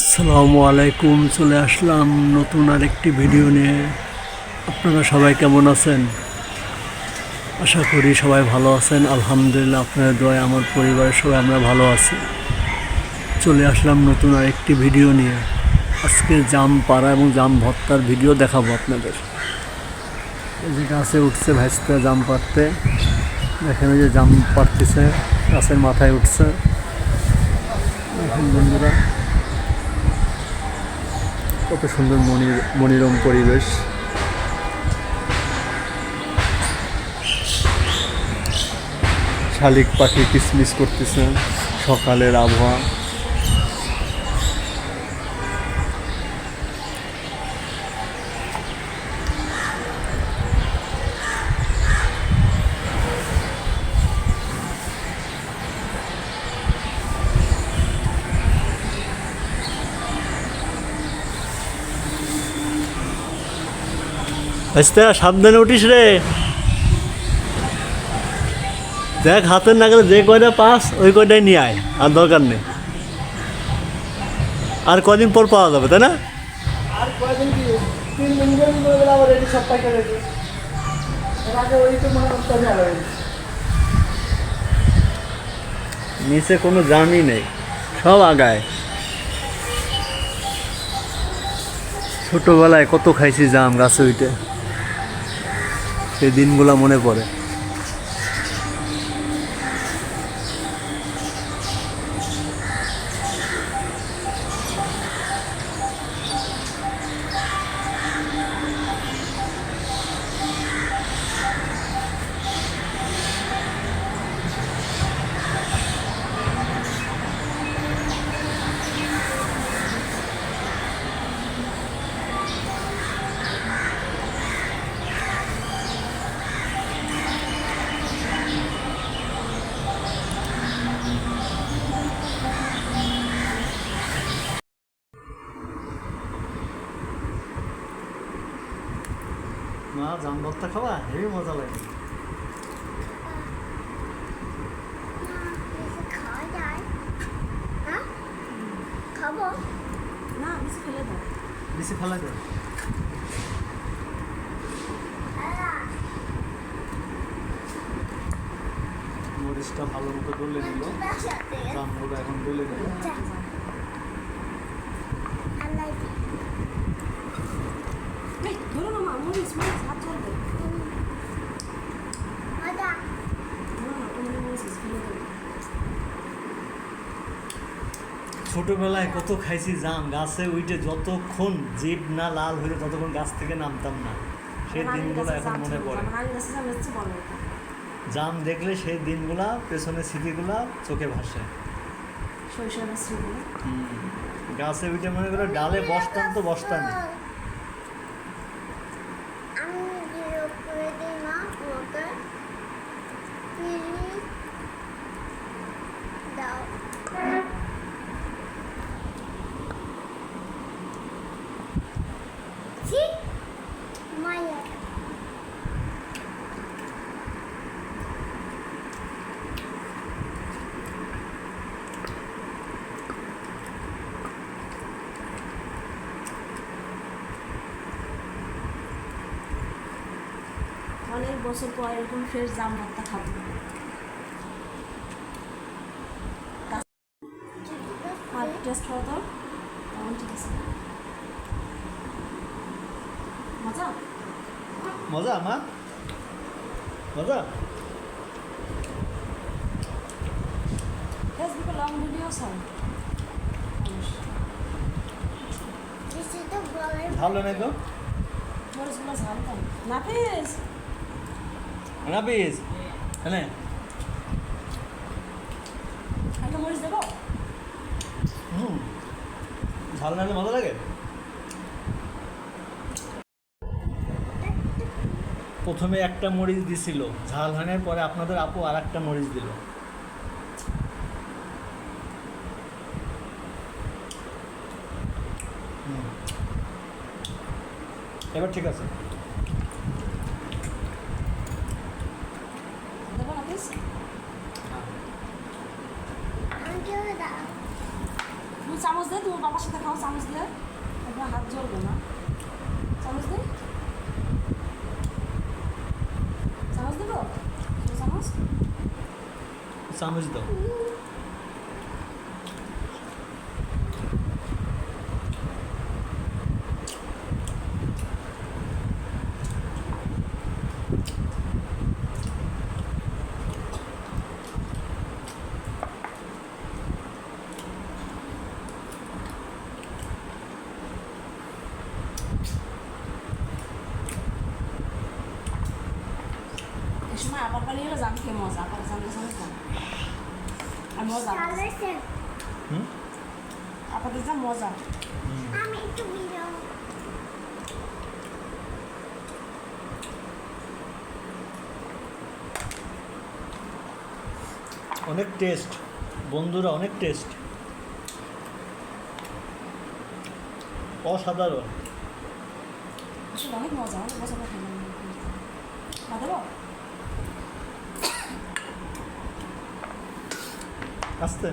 আসসালামু আলাইকুম, চলে আসলাম নতুন আরেকটি ভিডিও নিয়ে। আপনারা সবাই কেমন আছেন? আশা করি সবাই ভালো আছেন। আলহামদুলিল্লাহ, আপনাদের দোয়ায় আমার পরিবারের সবাই আমরা ভালো আছি। চলে আসলাম নতুন আরেকটি ভিডিও নিয়ে। আজকে জাম পাড়া এবং জাম ভর্তার ভিডিও দেখাবো আপনাদের। এই যে গাছে উঠছে ভেস্তে জাম পাড়তে। দেখেন যে জাম পাড়তেছে, গাছের মাথায় উঠছে। দেখেন বন্ধুরা। কত সুন্দর মনির মনোরম পরিবেশ। শালিক পাখি কিসমিস করতেছে। সকালের আবহাওয়া। আস্তে সাবধানে উঠিস রে। দেখ হাতের নাগালে যে কয়টা পাস ওই কয়টাই নিয়ে আয় আর দরকার নেই। আর কদিন পর পাওয়া যাবে তাই না? নিচে কোনো জামই নেই সব আগায়। ছোটোবেলায় কত খাইছি জাম গাছে উঠে। সেই দিনগুলো মনে পড়ে। মা জাম ভর্তা খাওয়া, হেবি মজা লাগে। খাব না বেশি ফেলে দাও বেশি লাগে। মরিচটা ভালো মতো গলে নিল। জামগুলো এখন গলে নিল আল্লাহ এই ধরো না মা মরিচ মরিচ হাত চলবে মজা ধরো না তোমার মরিচ ফেলে দাও ছোটবেলায় কত খাইছি জাম গাছে উইটে যতক্ষণ জিভ না লাল হইলে ততক্ষণ গাছ থেকে নামতাম না। সেই দিনগুলো এখন মনে পড়ে। জাম দেখলে সেই দিনগুলো পেছনের স্মৃতিগুলা চোখে ভাসে। গাছে উঠে মনে করে ডালে বসতাম তো বসতামই আমি জিরো করে দিই না ওকে প্লিজ দাও ছি মায়া অনেক বছর পর এরকম ফ্রেশ জাম ভর্তা খাব। আর টেস্ট তো? তখন ঠিক আছে। মজা? মজা মা? মজা? ফেসবুকে লং ভিডিও বলার ভালো নাই তো মরিচগুলো ঝাল না ফিস না পিস হ্যাঁ হুম ঝাল নাহলে মজা লাগে? প্রথমে একটা মরিচ দিছিল ঝাল হানের পরে আপনাদের আপু আর একটা মরিচ দিল। এবার ঠিক আছে দেবো না পিস আমাকেও দাও বুঝ চামচ দে তুমি বাবার সাথে খাও চামচ দে। একবার হাত জ্বলবে না। চামচ দে। চামচ দেবো? চামচ? চামচ দাও এই জান খেয়ে মজা আবার জানলে জানলে জান আর মজা আপাতত যা মজা আমি একটু ভিডিও অনেক টেস্ট। বন্ধুরা অনেক টেস্ট। অসাধারণ। আসলে অনেক মজা অনেক মজা করে খেলাম না দেবো আসতে